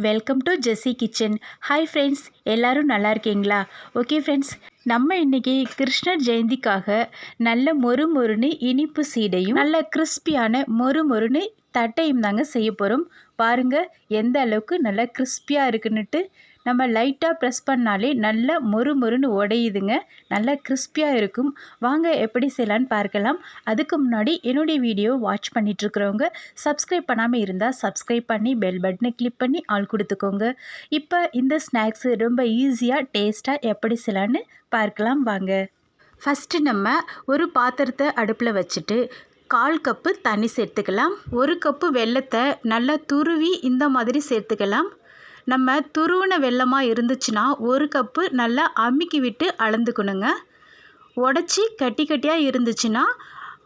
Welcome to Jessie kitchen hi friends எல்லோரும் நல்லா இருக்கீங்களா? ஓகே ஃப்ரெண்ட்ஸ் நம்ம இன்றைக்கி கிருஷ்ணர் ஜெயந்திக்காக நல்ல மொறு மொறுன்னு இனிப்பு சீடையும் நல்ல கிறிஸ்பியான மொறு மொறுன்னு தட்டையும் தாங்க செய்ய போகிறோம் பாருங்கள் எந்த அளவுக்கு நல்லா கிறிஸ்பியாக இருக்குன்னுட்டு நம்ம லைட்டாக ப்ரெஸ் பண்ணாலே நல்லா மொறு மொறுன்னு உடையுதுங்க. நல்லா கிறிஸ்பியாக இருக்கும். வாங்க எப்படி செய்யலான்னு பார்க்கலாம். அதுக்கு முன்னாடி என்னுடைய வீடியோ வாட்ச் பண்ணிகிட்ருக்கிறவங்க சப்ஸ்கிரைப் பண்ணாமல் இருந்தால் சப்ஸ்கிரைப் பண்ணி பெல் பட்டனை கிளிக் பண்ணி ஆள் கொடுத்துக்கோங்க. இப்போ இந்த ஸ்நாக்ஸு ரொம்ப ஈஸியாக டேஸ்ட்டாக எப்படி செய்யலான்னு பார்க்கலாம். வாங்க. ஃபஸ்ட்டு நம்ம ஒரு பாத்திரத்தை அடுப்பில் வச்சுட்டு கால் கப்பு தண்ணி சேர்த்துக்கலாம். ஒரு கப்பு வெல்லத்தை நல்லா துருவி இந்த மாதிரி சேர்த்துக்கலாம். நம்ம துருவின வெல்லமாக இருந்துச்சுன்னா ஒரு கப்பு நல்லா அமுக்கி விட்டு அளந்துக்கணுங்க. உடச்சி கட்டி கட்டியாக இருந்துச்சுன்னா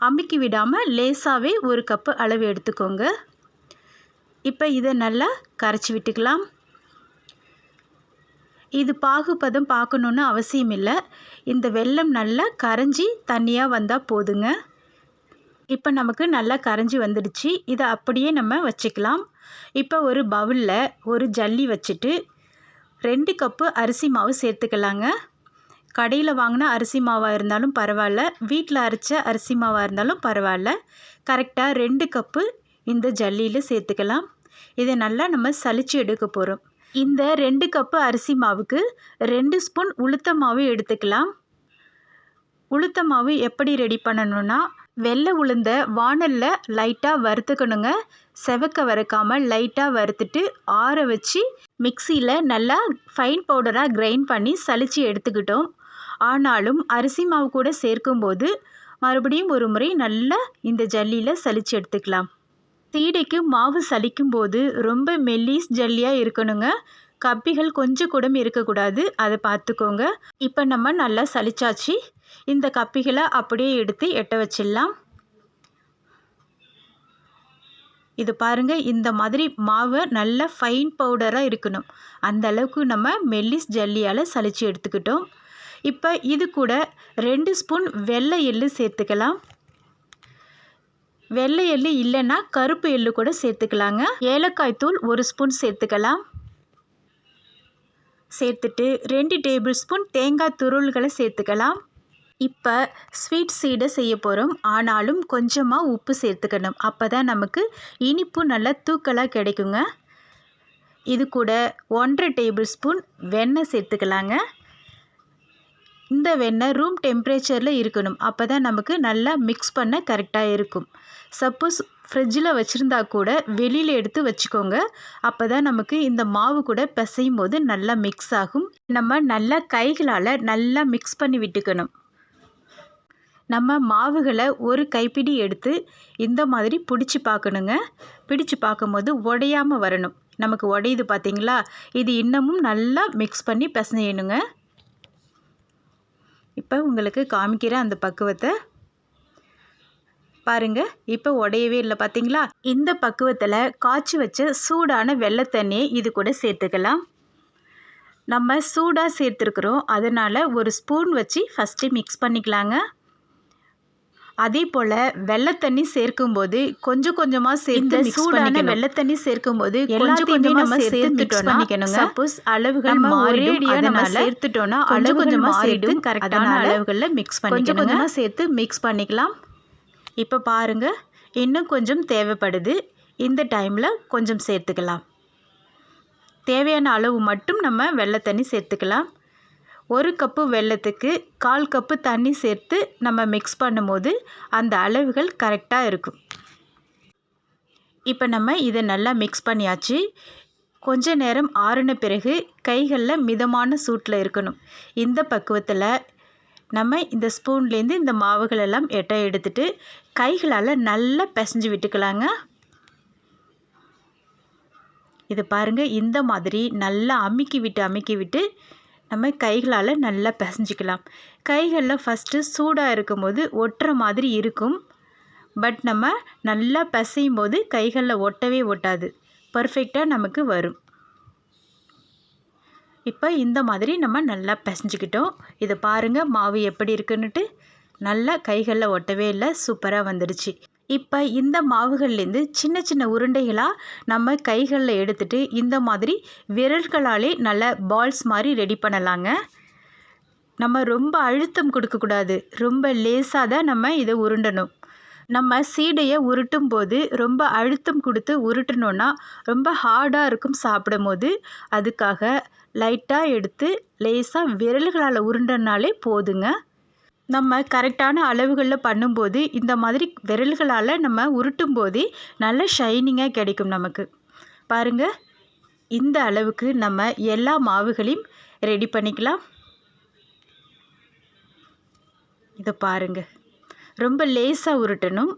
அமுக்கி விடாமல் லேசாகவே ஒரு கப்பு அளவு எடுத்துக்கோங்க. இப்போ இதை நல்லா கரைச்சி விட்டுக்கலாம். இது பாகுபதம் பார்க்கணுன்னு அவசியம் இல்லை இந்த வெல்லம் நல்லா கரைஞ்சி தண்ணியாக வந்தால் போதுங்க. இப்போ நமக்கு நல்லா கரைஞ்சி வந்துடுச்சு. இதை அப்படியே நம்ம வச்சுக்கலாம். இப்போ ஒரு பவுலில் ஒரு ஜல்லி வச்சுட்டு ரெண்டு கப்பு அரிசி மாவு சேர்த்துக்கலாங்க. கடையில் வாங்கின அரிசி மாவாக இருந்தாலும் பரவாயில்ல. வீட்டில் அரைச்ச அரிசி மாவாக இருந்தாலும் பரவாயில்ல. கரெக்டாக ரெண்டு கப்பு இந்த ஜல்லியில் சேர்த்துக்கலாம். இதை நல்லா நம்ம சலிச்சு எடுக்க போகிறோம் இந்த ரெண்டு கப்பு அரிசி மாவுக்கு ரெண்டு ஸ்பூன் உளுத்த மாவு எடுத்துக்கலாம். உளுத்த மாவு எப்படி ரெடி பண்ணணும்னா வெள்ளை உளுந்த வாணலில் லைட்டாக வறுத்துக்கணுங்க. செவக்க வறுக்காமல் லைட்டாக வறுத்துட்டு ஆற வச்சு மிக்சியில் நல்லா ஃபைன் பவுடராக கிரைண்ட் பண்ணி சலித்து எடுத்துக்கிட்டோம். ஆனாலும் அரிசி மாவு கூட சேர்க்கும்போது மறுபடியும் ஒரு முறை நல்லா இந்த ஜல்லியில் சலித்து எடுத்துக்கலாம். சீடைக்கு மாவு சலிக்கும்போது ரொம்ப மெல்லிஸ் ஜல்லியாக இருக்கணுங்க. கப்பிகள் கொஞ்சம் கூட இருக்கக்கூடாது. அதை பார்த்துக்கோங்க இப்போ நம்ம நல்லா சலிச்சாச்சு இந்த கப்பிகளை அப்படியே எடுத்து எட்ட வச்சிடலாம். இது பாருங்கள் இந்த மாதிரி மாவை நல்ல ஃபைன் பவுடராக இருக்கணும். அந்த அளவுக்கு நம்ம மெல்லிஸ் ஜல்லியால் சலித்து எடுத்துக்கிட்டோம். இப்போ இது கூட ரெண்டு ஸ்பூன் வெள்ளை எள்ளு சேர்த்துக்கலாம். வெள்ளை எள்ளு இல்லைன்னா கருப்பு எள்ளு கூட சேர்த்துக்கலாங்க. ஏலக்காய் தூள் ஒரு ஸ்பூன் சேர்த்துக்கலாம். சேர்த்துட்டு ரெண்டு டேபிள் ஸ்பூன் தேங்காய் துருள்களை சேர்த்துக்கலாம். இப்போ ஸ்வீட் சீடை செய்ய போகிறோம் ஆனாலும் கொஞ்சமாக உப்பு சேர்த்துக்கணும். அப்போ தான் நமக்கு இனிப்பு நல்லா தூக்கலாக கிடைக்குங்க. இது கூட ஒன்றரை டேபிள் ஸ்பூன் வெண்ணெய் சேர்த்துக்கலாங்க. இந்த வெண்ணெய் ரூம் டெம்பரேச்சரில் இருக்கணும். அப்போ தான் நமக்கு நல்லா மிக்ஸ் பண்ண கரெக்டாக இருக்கும். சப்போஸ் ஃப்ரிட்ஜில் வச்சுருந்தா கூட வெளியில் எடுத்து வச்சுக்கோங்க. அப்போ தான் நமக்கு இந்த மாவு கூட பிசையும் போது நல்லா மிக்ஸ் ஆகும். நம்ம நல்லா கைகளால் நல்லா மிக்ஸ் பண்ணி விட்டுக்கணும். நம்ம மாவுகளை ஒரு கைப்பிடி எடுத்து இந்த மாதிரி பிடிச்சி பார்க்கணுங்க. பிடிச்சி பார்க்கும்போது உடையாமல் வரணும். நமக்கு உடையுது பார்த்தீங்களா? இது இன்னமும் நல்லா மிக்ஸ் பண்ணி பிசையணுங்க. இப்போ உங்களுக்கு காமிக்கிற அந்த பக்குவத்தை. பாருங்க இப்போ உடையவே இல்லை பார்த்தீங்களா? இந்த பக்குவத்தில் காய்ச்சி வச்ச சூடான வெள்ளை தண்ணியை இது கூட சேர்த்துக்கலாம். நம்ம சூடாக சேர்த்துருக்குறோம். அதனால் ஒரு ஸ்பூன் வச்சு ஃபஸ்ட்டு மிக்ஸ் பண்ணிக்கலாங்க. அதே போல் வெள்ளத்தண்ணி சேர்க்கும்போது கொஞ்சம் கொஞ்சமாக சேர்த்து சூடான வெள்ளத்தண்ணி சேர்க்கும்போது கொஞ்சம் கொஞ்சமாக நம்ம சேர்த்துட்டோம்னா சப்போஸ் அளவுகள் ஒரேடியாக நம்ம சேர்த்துட்டோம்னா அளவு கொஞ்சமாக சேர்த்து கரெக்டான அளவுகளில் மிக்ஸ் பண்ணி கொஞ்சம் கொஞ்சமாக சேர்த்து மிக்ஸ் பண்ணிக்கலாம். இப்போ பாருங்கள் இன்னும் கொஞ்சம் தேவைப்படுது. இந்த டைமில் கொஞ்சம் சேர்த்துக்கலாம். தேவையான அளவு மட்டும் நம்ம வெள்ளை தண்ணி சேர்த்துக்கலாம். ஒரு கப்பு வெள்ளத்துக்கு கால் கப்பு தண்ணி சேர்த்து நம்ம மிக்ஸ் பண்ணும்போது அந்த அளவுகள் கரெக்டாக இருக்கும். இப்போ நம்ம இதை நல்லா மிக்ஸ் பண்ணியாச்சு. கொஞ்ச நேரம் ஆறுன பிறகு கைகளில் மிதமான சூட்டில் இருக்கணும். இந்த பக்குவத்தில் நம்ம இந்த ஸ்பூன்லேருந்து இந்த மாவுகள் எல்லாம் எட்ட எடுத்துட்டு கைகளால் நல்லா பிசைஞ்சு விட்டுக்கலாங்க. இது பாருங்கள் இந்த மாதிரி நல்லா அமுக்கி விட்டு அமுக்கி விட்டு நம்ம கைகளால் நல்லா பிசைஞ்சிக்கலாம். கைகளில் ஃபஸ்ட்டு சூடாக இருக்கும்போது ஒட்டுற மாதிரி இருக்கும். பட் நம்ம நல்லா பிசையும் போது கைகளில் ஒட்டவே ஒட்டாது. பர்ஃபெக்டாக நமக்கு வரும். இப்போ இந்த மாதிரி நம்ம நல்லா பிசைஞ்சிக்கிட்டோம். இதை பாருங்கள் மாவு எப்படி இருக்குன்னுட்டு. நல்லா கைகளில் ஒட்டவே இல்லை சூப்பராக வந்துடுச்சு. இப்போ இந்த மாவுகள்லேருந்து சின்ன சின்ன உருண்டைகளாக நம்ம கைகளில் எடுத்துகிட்டு இந்த மாதிரி விரல்களாலே நல்ல பால்ஸ் மாதிரி ரெடி பண்ணலாங்க. நம்ம ரொம்ப அழுத்தம் கொடுக்கக்கூடாது ரொம்ப லேசாக தான் நம்ம இதை உருண்டணும். நம்ம சீடையை உருட்டும் போது ரொம்ப அழுத்தம் கொடுத்து உருட்டணுன்னா ரொம்ப ஹார்டாக இருக்கும் சாப்பிடும் போது அதுக்காக லைட்டாக எடுத்து லேசாக விரல்களால் உருண்டனாலே போதுங்க. நம்ம கரெக்டான அளவுகளில் பண்ணும்போது இந்த மாதிரி விரல்களால் நம்ம உருட்டும் போதே நல்ல ஷைனிங்காக கிடைக்கும் நமக்கு. பாருங்கள் இந்த அளவுக்கு நம்ம எல்லா மாவுகளையும் ரெடி பண்ணிக்கலாம். இதை பாருங்கள் ரொம்ப லேசாக உருட்டணும்.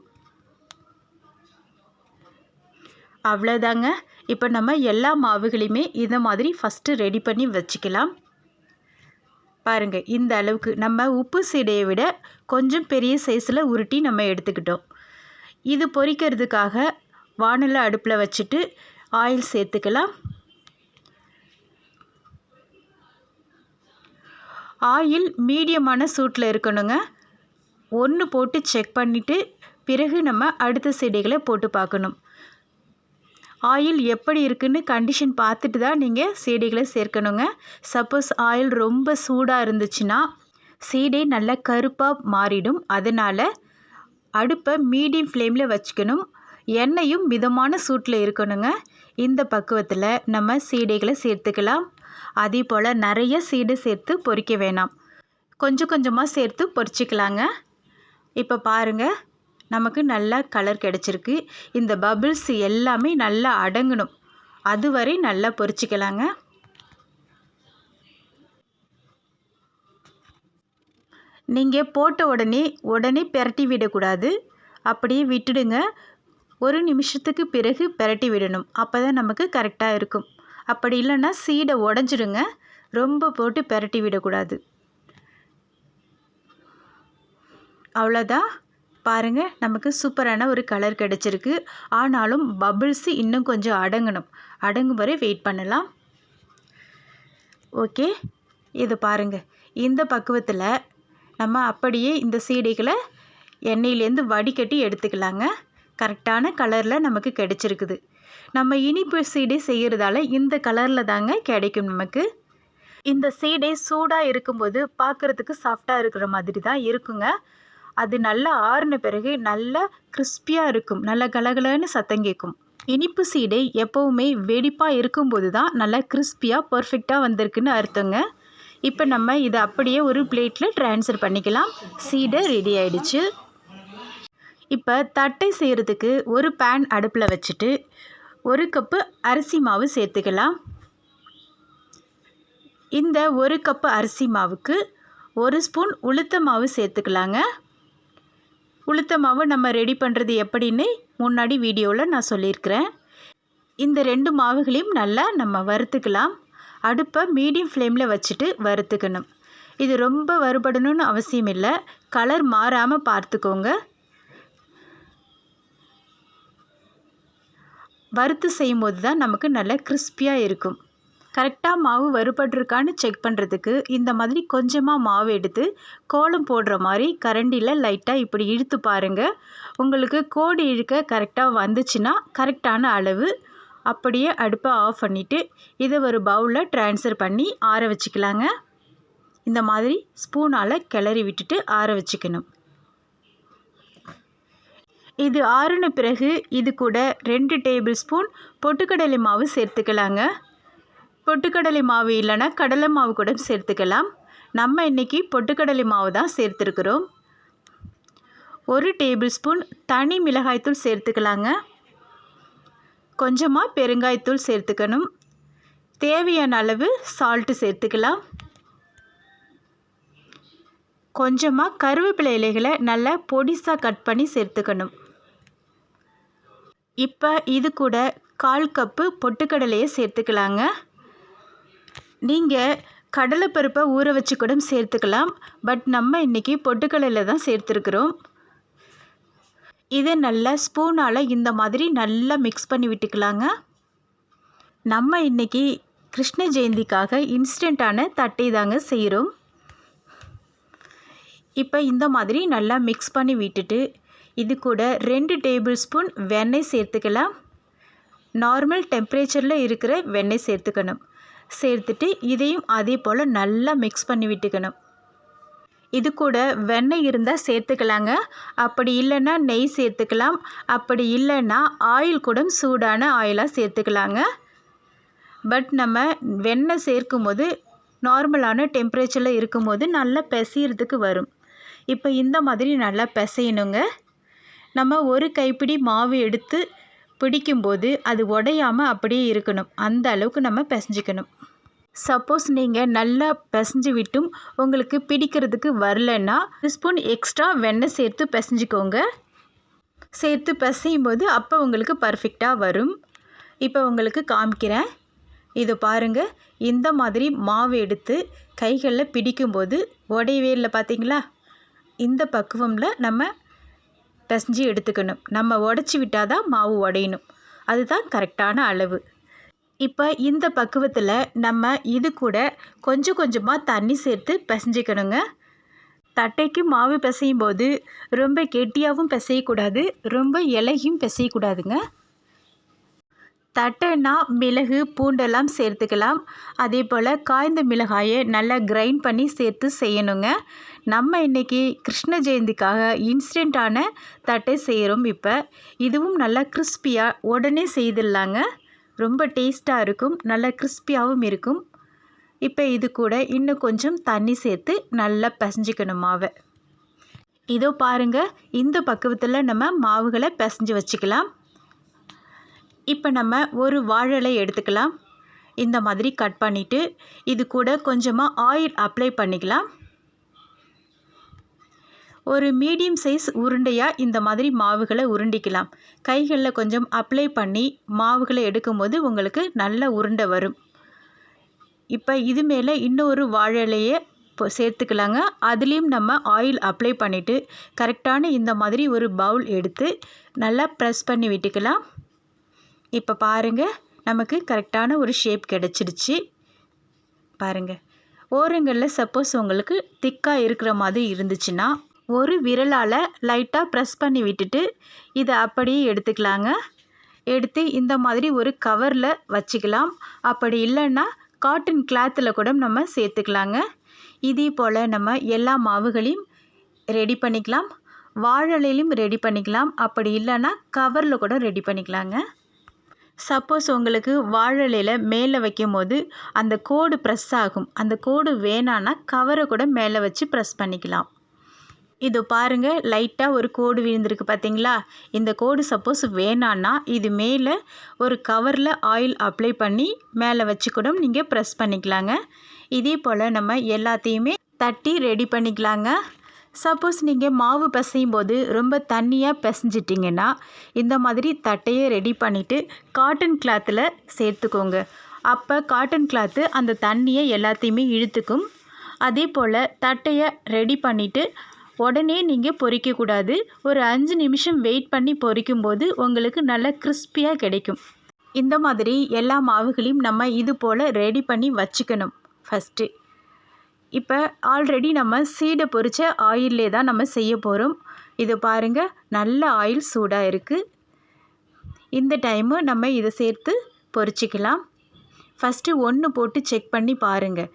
அவ்வளோதாங்க இப்போ நம்ம எல்லா மாவுகளையுமே இதை மாதிரி ஃபஸ்ட்டு ரெடி பண்ணி வச்சுக்கலாம். பாருங்கள் இந்த அளவுக்கு. நம்ம உப்பு சீடையை விட கொஞ்சம் பெரிய சைஸில் உருட்டி நம்ம எடுத்துக்கிட்டோம். இது பொரிக்கிறதுக்காக வானலை அடுப்பில் வச்சுட்டு ஆயில் சேர்த்துக்கலாம். ஆயில் மீடியமான சூட்டில் இருக்கணுங்க. ஒன்று போட்டு செக் பண்ணிவிட்டு பிறகு நம்ம அடுத்த செடிகளை போட்டு பார்க்கணும். ஆயில் எப்படி இருக்குன்னு கண்டிஷன் பார்த்துட்டு தான் நீங்கள் சீடைகளை சேர்க்கணுங்க. சப்போஸ் ஆயில் ரொம்ப சூடாக இருந்துச்சுன்னா சீடை நல்லா கருப்பாக மாறிடும். அதனால் அடுப்பை மீடியம் ஃப்ளேமில் வச்சுக்கணும். எண்ணெயும் மிதமான சூட்டில் இருக்கணுங்க. இந்த பக்குவத்தில் நம்ம சீடைகளை சேர்த்துக்கலாம். அதே போல் நிறைய சீடை சேர்த்து பொறிக்க வேணாம். கொஞ்சம் கொஞ்சமாக சேர்த்து பொறிச்சிக்கலாங்க. இப்போ பாருங்கள் நமக்கு நல்லா கலர் கிடச்சிருக்கு. இந்த பபிள்ஸ் எல்லாமே நல்லா அடங்கணும். அதுவரை நல்லா பொரிச்சிக்கலாங்க நீங்கள் போட்ட உடனே உடனே பெரட்டி விடக்கூடாது. அப்படியே விட்டுடுங்க. ஒரு நிமிஷத்துக்கு பிறகு பெரட்டி விடணும். அப்போ தான் நமக்கு கரெக்டாக இருக்கும். அப்படி இல்லைன்னா சீடை உடஞ்சிடுங்க. ரொம்ப போட்டு பெரட்டி விடக்கூடாது. அவ்வளோதான். பாருங்கள் நமக்கு சூப்பரான ஒரு கலர் கிடச்சிருக்கு. ஆனாலும் பபிள்ஸு இன்னும் கொஞ்சம் அடங்கணும். அடங்கும் வரை வெயிட் பண்ணலாம். ஓகே இது பாருங்கள் இந்த பக்குவத்தில் நம்ம அப்படியே இந்த சீடைகளை எண்ணெயிலேருந்து வடிகட்டி எடுத்துக்கலாங்க. கரெக்டான கலரில் நமக்கு கிடச்சிருக்குது. நம்ம இனிப்பு சீடை செய்கிறதால இந்த கலரில் தாங்க கிடைக்கும் நமக்கு. இந்த சீடை சூடாக இருக்கும்போது பார்க்குறதுக்கு சாஃப்டாக இருக்கிற மாதிரி தான் இருக்குங்க. அது நல்லா ஆறின பிறகு நல்லா கிறிஸ்பியாக இருக்கும். நல்லா கலகலன்னு சத்தம் கேட்கும் இனிப்பு சீடை எப்போவுமே வெடிப்பாக இருக்கும்போது தான் நல்லா கிறிஸ்பியாக பர்ஃபெக்டாக வந்திருக்குன்னு அர்த்தங்க. இப்போ நம்ம இதை அப்படியே ஒரு பிளேட்டில் ட்ரான்ஸ்ஃபர் பண்ணிக்கலாம். சீடை ரெடி ஆயிடுச்சு. இப்போ தட்டை செய்கிறதுக்கு ஒரு பேன் அடுப்பில் வச்சுட்டு ஒரு கப்பு அரிசி மாவு சேர்த்துக்கலாம். இந்த ஒரு கப்பு அரிசி மாவுக்கு ஒரு ஸ்பூன் உளுத்த மாவு சேர்த்துக்கலாங்க. உளுத்த மாவு நம்ம ரெடி பண்ணுறது எப்படின்னு முன்னாடி வீடியோவில் நான் சொல்லியிருக்கிறேன். இந்த ரெண்டு மாவுகளையும் நல்லா நம்ம வறுத்துக்கலாம். அடுப்பை மீடியம் ஃப்ளேமில் வச்சுட்டு வறுத்துக்கணும். இது ரொம்ப வறுபடணும்னு அவசியம் இல்லை. கலர் மாறாமல் பார்த்துக்கோங்க. வறுத்து செய்யும் போது தான் நமக்கு நல்ல கிறிஸ்பியாக இருக்கும். கரெக்டாக மாவு வறுபட்டிருக்கான்னு செக் பண்ணுறதுக்கு இந்த மாதிரி கொஞ்சமாக மாவு எடுத்து கோலம் போடுற மாதிரி கரண்டியில் லைட்டாக இப்படி இழுத்து பாருங்கள் உங்களுக்கு கோடு இழுக்க கரெக்டாக வந்துச்சுன்னா கரெக்டான அளவு அப்படியே அடுப்பை ஆஃப் பண்ணிவிட்டு இதை ஒரு பவுலில் ட்ரான்ஸ்ஃபர் பண்ணி ஆற வச்சுக்கலாங்க. இந்த மாதிரி ஸ்பூனால் கிளறி விட்டுட்டு ஆற வச்சுக்கணும். இது ஆறுன பிறகு இது கூட ரெண்டு டேபிள் ஸ்பூன் பொட்டுக்கடலை மாவு சேர்த்துக்கலாங்க. பொட்டுக்கடலை மாவு இல்லைன்னா கடலை மாவு கூட சேர்த்துக்கலாம். நம்ம இன்றைக்கி பொட்டுக்கடலை மாவு தான் சேர்த்துருக்குறோம். ஒரு டேபிள் ஸ்பூன் தனி மிளகாய்த்தூள் சேர்த்துக்கலாங்க. கொஞ்சமாக பெருங்காயத்தூள் சேர்த்துக்கணும். தேவையான அளவு சால்ட்டு சேர்த்துக்கலாம். கொஞ்சமாக கருவேப்பிலை இலைகளை நல்லா பொடிசாக கட் பண்ணி சேர்த்துக்கணும். இப்போ இது கூட கால் கப்பு பொட்டுக்கடலையை சேர்த்துக்கலாங்க. நீங்கள் கடலைப்பருப்பை ஊற வச்சு கூட சேர்த்துக்கலாம். பட் நம்ம இன்றைக்கி பொட்டுக்கடலையில் தான் சேர்த்துருக்குறோம். இதை நல்லா ஸ்பூனால் இந்த மாதிரி நல்லா மிக்ஸ் பண்ணி விட்டுக்கலாங்க. நம்ம இன்றைக்கி கிருஷ்ண ஜெயந்திக்காக இன்ஸ்டண்ட்டான தட்டை தாங்க செய்கிறோம் இப்போ இந்த மாதிரி நல்லா மிக்ஸ் பண்ணி விட்டுட்டு இது கூட ரெண்டு டேபிள் ஸ்பூன் வெண்ணெய் சேர்த்துக்கலாம். நார்மல் டெம்பரேச்சரில் இருக்கிற வெண்ணெய் சேர்த்துக்கணும். சேர்த்துட்டு இதையும் அதே போல் நல்லா மிக்ஸ் பண்ணி விட்டுக்கணும். இது கூட வெண்ணெய் இருந்தால் சேர்த்துக்கலாங்க. அப்படி இல்லைன்னா நெய் சேர்த்துக்கலாம். அப்படி இல்லைன்னா ஆயில் கூட சூடான ஆயிலாக சேர்த்துக்கலாங்க. பட் நம்ம வெண்ணெய் சேர்க்கும்போது நார்மலான டெம்பரேச்சரில் இருக்கும்போது நல்லா பிசையிறதுக்கு வரும். இப்போ இந்த மாதிரி நல்லா பிசையணுங்க. நம்ம ஒரு கைப்பிடி மாவு எடுத்து பிடிக்கும்போது அது உடையாமல் அப்படியே இருக்கணும். அந்த அளவுக்கு நம்ம பிசைஞ்சிக்கணும். சப்போஸ் நீங்கள் நல்லா பிசைஞ்சு விட்டும் உங்களுக்கு பிடிக்கிறதுக்கு வரலன்னா ஒரு ஸ்பூன் எக்ஸ்ட்ரா வெண்ணெய் சேர்த்து பிசைஞ்சிக்கோங்க. சேர்த்து பிசையும் போது அப்போ உங்களுக்கு பர்ஃபெக்டாக வரும். இப்போ உங்களுக்கு காமிக்கிறேன். இது பாருங்கள் இந்த மாதிரி மாவு எடுத்து கைகளில் பிடிக்கும்போது உடையவே இல்லை பார்த்தீங்களா இந்த பக்குவமில் நம்ம பிசைஞ்சு எடுத்துக்கணும். நம்ம உடச்சி விட்டால் தான் மாவு உடையணும். அதுதான் கரெக்டான அளவு. இப்போ இந்த பக்குவத்தில் நம்ம இது கூட கொஞ்சம் கொஞ்சமாக தண்ணி சேர்த்து பிசைஞ்சிக்கணுங்க. தட்டைக்கு மாவு பிசையும் போது ரொம்ப கெட்டியாகவும் பிசையக்கூடாது ரொம்ப இலகியும் பிசையக்கூடாதுங்க. தட்டைன்னா மிளகு பூண்டெல்லாம் சேர்த்துக்கலாம். அதே போல் காய்ந்த மிளகாயை நல்லா கிரைண்ட் பண்ணி சேர்த்து செய்யணுங்க. நம்ம இன்றைக்கி கிருஷ்ண ஜெயந்திக்காக இன்ஸ்டண்ட்டான தட்டை செய்கிறோம் இப்போ. இதுவும் நல்லா கிறிஸ்பியாக உடனே செய்திடலாங்க. ரொம்ப டேஸ்ட்டாக இருக்கும் நல்லா கிறிஸ்பியாகவும் இருக்கும். இப்போ இது கூட இன்னும் கொஞ்சம் தண்ணி சேர்த்து நல்லா பிசைஞ்சிக்கணும் மாவை. இதோ பாருங்கள் இந்த பக்குவத்தில் நம்ம மாவுகளை பிசைஞ்சு வச்சுக்கலாம். இப்போ நம்ம ஒரு வாழலை எடுத்துக்கலாம். இந்த மாதிரி கட் பண்ணிவிட்டு இது கூட கொஞ்சமாக ஆயில் அப்ளை பண்ணிக்கலாம். ஒரு மீடியம் சைஸ் உருண்டையாக இந்த மாதிரி மாவுகளை உருண்டிக்கலாம். கைகளில் கொஞ்சம் அப்ளை பண்ணி மாவுகளை எடுக்கும்போது உங்களுக்கு நல்ல உருண்டை வரும். இப்போ இது மேலே இன்னொரு வாழலையை இப்போ சேர்த்துக்கலாங்க. அதுலேயும் நம்ம ஆயில் அப்ளை பண்ணிவிட்டு கரெக்டான இந்த மாதிரி ஒரு பவுல் எடுத்து நல்லா ப்ரெஸ் பண்ணி விட்டுக்கலாம். இப்போ பாருங்கள் நமக்கு கரெக்டான ஒரு ஷேப் கிடச்சிடுச்சு. பாருங்கள் ஓரங்களில் சப்போஸ் உங்களுக்கு திக்காக இருக்கிற மாதிரி இருந்துச்சுன்னா ஒரு விரலால் லைட்டாக ப்ரெஸ் பண்ணி விட்டுட்டு இதை அப்படியே எடுத்துக்கலாங்க. எடுத்து இந்த மாதிரி ஒரு கவரில் வச்சுக்கலாம். அப்படி இல்லைன்னா காட்டன் கிளாத்தில் கூட நம்ம சேர்த்துக்கலாங்க. இதே போல் நம்ம எல்லா மாவுகளையும் ரெடி பண்ணிக்கலாம். வாழலையிலும் ரெடி பண்ணிக்கலாம். அப்படி இல்லைன்னா கவரில் கூட ரெடி பண்ணிக்கலாங்க. சப்போஸ் உங்களுக்கு வாழலையில் மேலே வைக்கும் போது அந்த கோடு ப்ரெஸ் ஆகும். அந்த கோடு வேணான்னா கவரை கூட மேலே வச்சு ப்ரெஸ் பண்ணிக்கலாம். இதோ பாருங்கள் லைட்டாக ஒரு கோடு விழுந்திருக்கு பார்த்தீங்களா இந்த கோடு சப்போஸ் வேணான்னா இது மேலே ஒரு கவரில் ஆயில் அப்ளை பண்ணி மேலே வச்சு கூட நீங்கள் ப்ரெஸ் பண்ணிக்கலாங்க. இதே போல் நம்ம எல்லாத்தையுமே தட்டி ரெடி பண்ணிக்கலாங்க. சப்போஸ் நீங்கள் மாவு பிசையும் போது ரொம்ப தண்ணியாக பிசைஞ்சிட்டிங்கன்னா இந்த மாதிரி தட்டையை ரெடி பண்ணிவிட்டு காட்டன் கிளாத்தில் சேர்த்துக்கோங்க. அப்போ காட்டன் கிளாத்து அந்த தண்ணியை எல்லாத்தையுமே இழுத்துக்கும். அதே போல் தட்டையை ரெடி பண்ணிவிட்டு உடனே நீங்கள் பொறிக்கக்கூடாது. ஒரு அஞ்சு நிமிஷம் வெயிட் பண்ணி பொரிக்கும்போது உங்களுக்கு நல்லா கிறிஸ்பியாக கிடைக்கும். இந்த மாதிரி எல்லா மாவுகளையும் நம்ம இது போல் ரெடி பண்ணி வச்சுக்கணும் ஃபஸ்ட்டு இப்போ ஆல்ரெடி நம்ம சீடை பொரித்த ஆயிலே தான் நம்ம செய்ய போகிறோம் இது பாருங்கள் நல்ல ஆயில் சூடாக இருக்குது இந்த டைமு நம்ம இதை சேர்த்து பொறிச்சிக்கலாம். ஃபஸ்ட்டு ஒன்று போட்டு செக் பண்ணி பாருங்கள்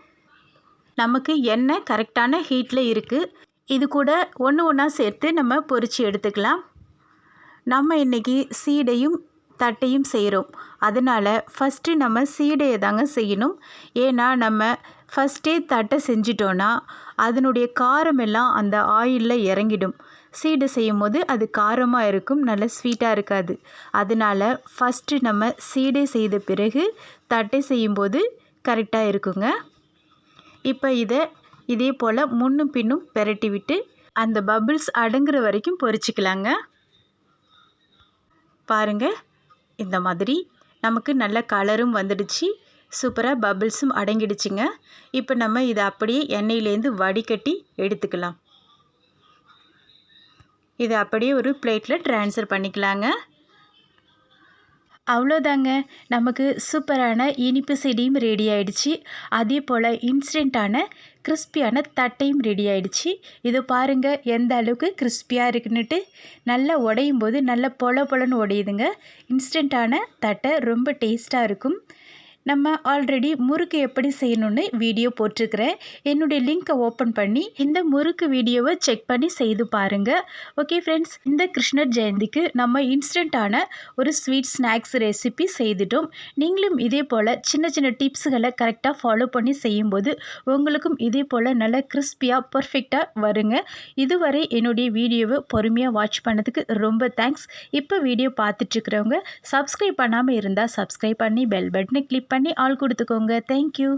நமக்கு எண்ணெய் கரெக்டான ஹீட்டில் இருக்குது இது கூட ஒன்று ஒன்றா சேர்த்து நம்ம பொறிச்சு எடுத்துக்கலாம். நம்ம இன்றைக்கி சீடையும் தட்டையும் செய்கிறோம். அதனால் ஃபஸ்ட்டு நம்ம சீடையை தாங்க செய்யணும். ஏன்னா நம்ம ஃபஸ்ட்டே தட்டை செஞ்சிட்டோன்னா அதனுடைய காரம் எல்லாம் அந்த ஆயிலில் இறங்கிடும். சீடை செய்யும் போது அது காரமாக இருக்கும் நல்ல ஸ்வீட்டாக இருக்காது. அதனால் ஃபஸ்ட்டு நம்ம சீடை செய்த பிறகு தட்டை செய்யும்போது கரெக்டாக இருக்குங்க. இப்போ இதை இதே போல் முன்னும் பின்னும் பெரட்டி விட்டு அந்த பபிள்ஸ் அடங்குற வரைக்கும் பொரிச்சிக்கலாங்க பாருங்கள் இந்த மாதிரி நமக்கு நல்ல கலரும் வந்துடுச்சு. சூப்பராக பபிள்ஸும் அடங்கிடுச்சுங்க. இப்போ நம்ம இதை அப்படியே எண்ணெயிலேருந்து வடிகட்டி எடுத்துக்கலாம். இதை அப்படியே ஒரு பிளேட்டில் ட்ரான்ஸ்ஃபர் பண்ணிக்கலாங்க. அவ்வளோதாங்க. நமக்கு சூப்பரான இனிப்பு செடியும் ரெடி ஆயிடுச்சு. அதே போல் இன்ஸ்டண்ட்டான கிறிஸ்பியான தட்டையும் ரெடி ஆயிடுச்சு. இது பாருங்கள் எந்த அளவுக்கு கிறிஸ்பியாக இருக்குன்னுட்டு. நல்லா உடையும் போது நல்லா பொல பொலன்னு உடையுதுங்க. இன்ஸ்டண்ட்டான தட்டை ரொம்ப டேஸ்ட்டாக இருக்கும். நம்ம ஆல்ரெடி முறுக்கு எப்படி செய்யணும்னு வீடியோ போட்டிருக்கிறேன். என்னுடைய லிங்க்கை ஓப்பன் பண்ணி இந்த முறுக்கு வீடியோவை செக் பண்ணி செய்து பாருங்கள் ஓகே ஃப்ரெண்ட்ஸ் இந்த கிருஷ்ணர் ஜெயந்திக்கு நம்ம இன்ஸ்டண்ட்டான ஒரு ஸ்வீட் ஸ்நாக்ஸ் ரெசிபி செய்துட்டோம். நீங்களும் இதே போல் சின்ன சின்ன டிப்ஸுகளை கரெக்டாக ஃபாலோ பண்ணி செய்யும்போது உங்களுக்கும் இதே போல் நல்ல கிறிஸ்பியாக பர்ஃபெக்டாக வருங்க. இதுவரை என்னுடைய வீடியோவை பொறுமையாக வாட்ச் பண்ணதுக்கு ரொம்ப தேங்க்ஸ் இப்போ வீடியோ பார்த்துட்ருக்குறவங்க சப்ஸ்கிரைப் பண்ணாமல் இருந்தால் சப்ஸ்கிரைப் பண்ணி பெல் பட்டனை கிளிக் பண்ணி ஆள் கொடுத்துக்கோங்க. தேங்க்யூ